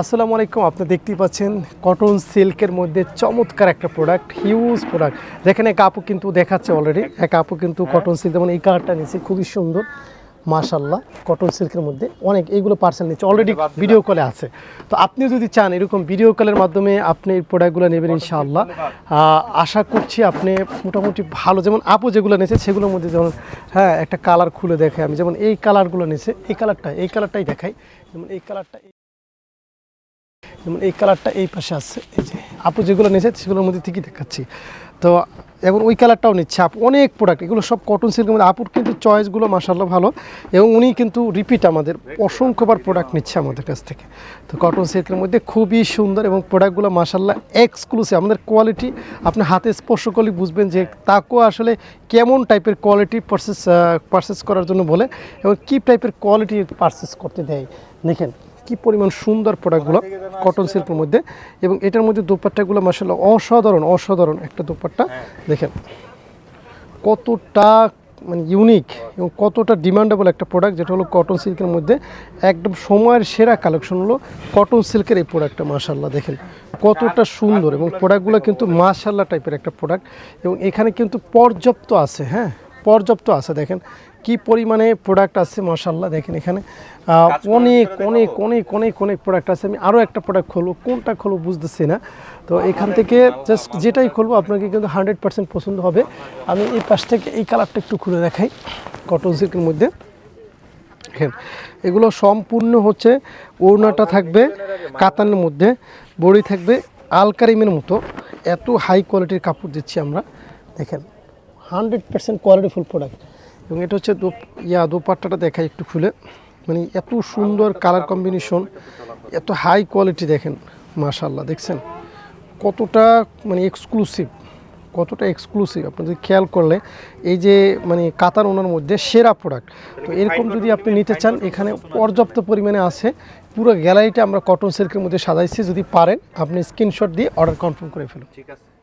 আসসালামু আলাইকুম আপনি দেখতেই পাচ্ছেন কটন সিল্কের মধ্যে চমৎকার একটা প্রোডাক্ট হিউজ প্রোডাক্ট যেখানে এক আপু কিন্তু দেখাচ্ছে অলরেডি এক আপু কিন্তু কটন সিল্ক যেমন এই কালারটা নিচ্ছে খুবই সুন্দর। মাশাল্লাহ কটন সিল্কের মধ্যে অনেক এইগুলো পার্সেল নিচ্ছে অলরেডি ভিডিও কলে আছে। তো আপনি যদি চান এরকম ভিডিও কলের মাধ্যমে আপনি এই প্রোডাক্টগুলো নেবেন ইনশাআল্লাহ। আশা করছি আপনি মোটামুটি ভালো। যেমন আপু যেগুলো নিয়েছে সেগুলোর মধ্যে যেমন হ্যাঁ একটা কালার খুলে দেখে আমি। যেমন এই কালারগুলো নিয়েছে এই কালারটা এই কালারটাই দেখাই। যেমন এই কালারটা যেমন এই কালারটা এই পাশে আছে, এই যে আপু যেগুলো নিয়েছে, সেগুলোর মধ্যে ঠিকই দেখাচ্ছি। তো এবং ওই কালারটাও নিচ্ছে আপু, অনেক প্রোডাক্ট এগুলো সব কটন সিল্কের মধ্যে। আপুর কিন্তু চয়েসগুলো মাসাল্লাহ ভালো, এবং উনি কিন্তু রিপিট আমাদের অসংখ্যবার প্রোডাক্ট নিচ্ছে আমাদের কাছ থেকে। তো কটন সিল্কের মধ্যে খুবই সুন্দর, এবং প্রোডাক্টগুলো মাসাল্লাহ এক্সক্লুসিভ আমাদের কোয়ালিটি আপনি হাতে স্পর্শ করলে বুঝবেন যে তাকেও আসলে কেমন টাইপের কোয়ালিটি পারচেস পারচেস করার জন্য বলে, এবং কী টাইপের কোয়ালিটি পারচেস করতে দেয়। দেখেন কি পরিমাণ সুন্দর প্রোডাক্টগুলো কটন সিল্কের মধ্যে। এবং এটার মধ্যে দোপাট্টাগুলো মাসাল্লাহ অসাধারণ অসাধারণ একটা দোপাট্টা। দেখেন কতটা মানে ইউনিক এবং কতটা ডিমান্ডেবল একটা প্রোডাক্ট যেটা হলো কটন সিল্কের মধ্যে। একদম সময়ের সেরা কালেকশন হলো কটন সিল্কের এই প্রোডাক্টটা মাশাল্লাহ দেখেন কতটা সুন্দর এবং প্রোডাক্টগুলো কিন্তু মাশাল্লাহ টাইপের একটা প্রোডাক্ট এবং এখানে কিন্তু পর্যাপ্ত আছে হ্যাঁ। পর্যাপ্ত আছে দেখেন। কি পরিমাণে প্রোডাক্ট আছে মাশাল্লাহ দেখেন এখানে। অনেক অনেক অনেক অনেক অনেক প্রোডাক্ট আছে। আমি আরও একটা প্রোডাক্ট খুলবো। কোনটা খুলবো বুঝতেছি না। তো এখান থেকে জাস্ট যেটাই খুলবো আপনাকে কিন্তু হান্ড্রেড পার্সেন্ট পছন্দ হবে। আমি এই পাশ থেকে এই কালারটা একটু খুলে দেখাই কটন সিল্কের মধ্যে। দেখেন এগুলো সম্পূর্ণ হচ্ছে ওড়নাটা থাকবে কাতানের মধ্যে বড়ি থাকবে আলকারিমের মতো। এত হাই কোয়ালিটির কাপড় দিচ্ছি আমরা। দেখেন হান্ড্রেড পার্সেন্ট কোয়ালিটিফুল প্রোডাক্ট এবং এটা হচ্ছে দো ইয়া, দোপাট্টাটা দেখাই একটু খুলে। মানে এত সুন্দর কালার কম্বিনেশন এত হাই কোয়ালিটি দেখেন মাশাল্লাহ দেখছেন? কতটা মানে এক্সক্লুসিভ কতটা এক্সক্লুসিভ আপনি যদি খেয়াল করলে, এই যে মানে কাতার ওনার মধ্যে সেরা প্রোডাক্ট তো এরকম যদি আপনি নিতে চান, এখানে পর্যাপ্ত পরিমাণে আছে। পুরো গ্যালারিটা আমরা কটন সিল্কের মধ্যে সাজাইছি, যদি পারেন, আপনি স্ক্রিনশট দিয়ে অর্ডার কনফার্ম করে ফেলুন। ঠিক আছে।